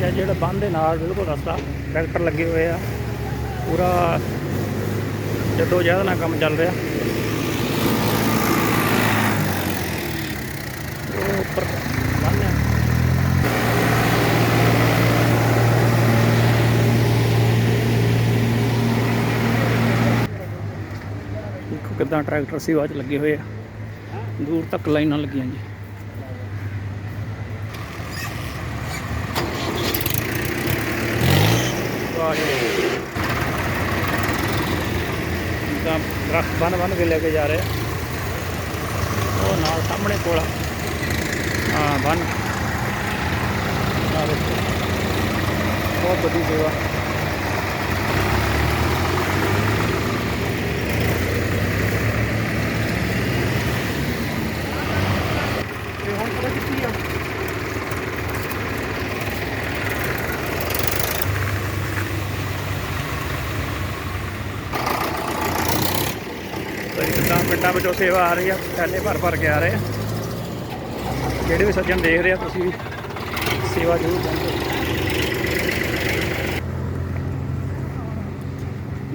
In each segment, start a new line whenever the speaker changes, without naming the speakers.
ਇਹ ਜਿਹੜਾ ਬੰਦ ਦੇ ਨਾਲ ਬਿਲਕੁਲ ਰਸਤਾ ਟਰੈਕਟਰ ਲੱਗੇ ਹੋਏ ਆ। ਪੂਰਾ ਜੱਦੋ ਜਹਿਦ ਨਾਲ ਕੰਮ ਚੱਲ ਰਿਹਾ। ਉਹ ਉੱਪਰ ਬੰਨ੍ਹ ਆ ਦੇਖੋ ਕਿਦਾਂ ਟਰੈਕਟਰ ਸੇਵਾ 'ਚ ਲੱਗੇ ਹੋਏ ਆ। ਦੂਰ ਤੱਕ ਲਾਈਨਾਂ ਲੱਗੀਆਂ ਜੀ। ਵਾਹ ਜੀ ਤਾਂ ਦਰਖਤ ਬੰਨ ਬੰਨ ਕੇ ਲੈ ਕੇ ਜਾ ਰਹੇ ਉਹ ਨਾਲ ਸਾਹਮਣੇ ਕੋਲ ਆ। ਹਾਂ ਬੰਨ ਆਹ ਬਹੁਤ ਵੱਡੀ ਸੇਵਾ
ਤੇ ਹੁਣ ਪਤਾ ਕਿੱਥੇ ਆ
ਕਈ ਕਿੱਦਾਂ ਪਿੰਡਾਂ ਵਿੱਚੋਂ ਸੇਵਾ ਆ ਰਹੀ ਆ ਥੈਲੇ ਭਰ ਭਰ ਕੇ ਆ ਰਹੇ ਆ। ਜਿਹੜੇ ਵੀ ਸੱਜਣ ਦੇਖ ਰਹੇ ਆ, ਤੁਸੀਂ ਵੀ ਸੇਵਾ ਜ਼ਰੂਰ ਪਹੁੰਚੋ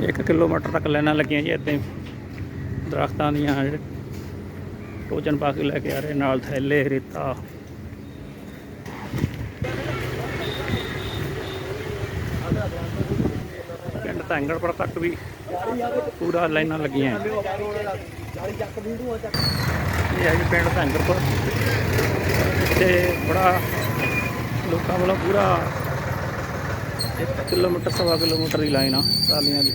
ਇੱਕ ਕਿਲੋਮੀਟਰ ਤੱਕ ਲਾਈਨਾਂ ਲੱਗੀਆਂ ਜੀ ਇੱਦਾਂ ਹੀ ਦਰਖਤਾਂ ਦੀਆਂ ਜਿਹੜੇ ਟੋਚਨ ਪਾ ਕੇ ਲੈ ਕੇ ਆ ਰਹੇ, ਨਾਲ ਥੈਲੇ, ਰੇਤਾ। ਪਿੰਡ ਧੰਗੜਪੁਰ ਤੱਕ ਵੀ ਪੂਰਾ ਲਾਈਨਾਂ ਲੱਗੀਆਂ ਇਹ ਹੈ ਜੀ ਪਿੰਡ ਧੰਗੜਪੁਰ ਤੇ ਬੜਾ ਲੋਕਾਂ ਵੱਲੋਂ ਪੂਰਾ 1 ਕਿਲੋਮੀਟਰ, ਸਵਾ ਕਿਲੋਮੀਟਰ ਦੀ ਲਾਈਨ ਆ, ਟਰਾਲੀਆਂ ਦੀ।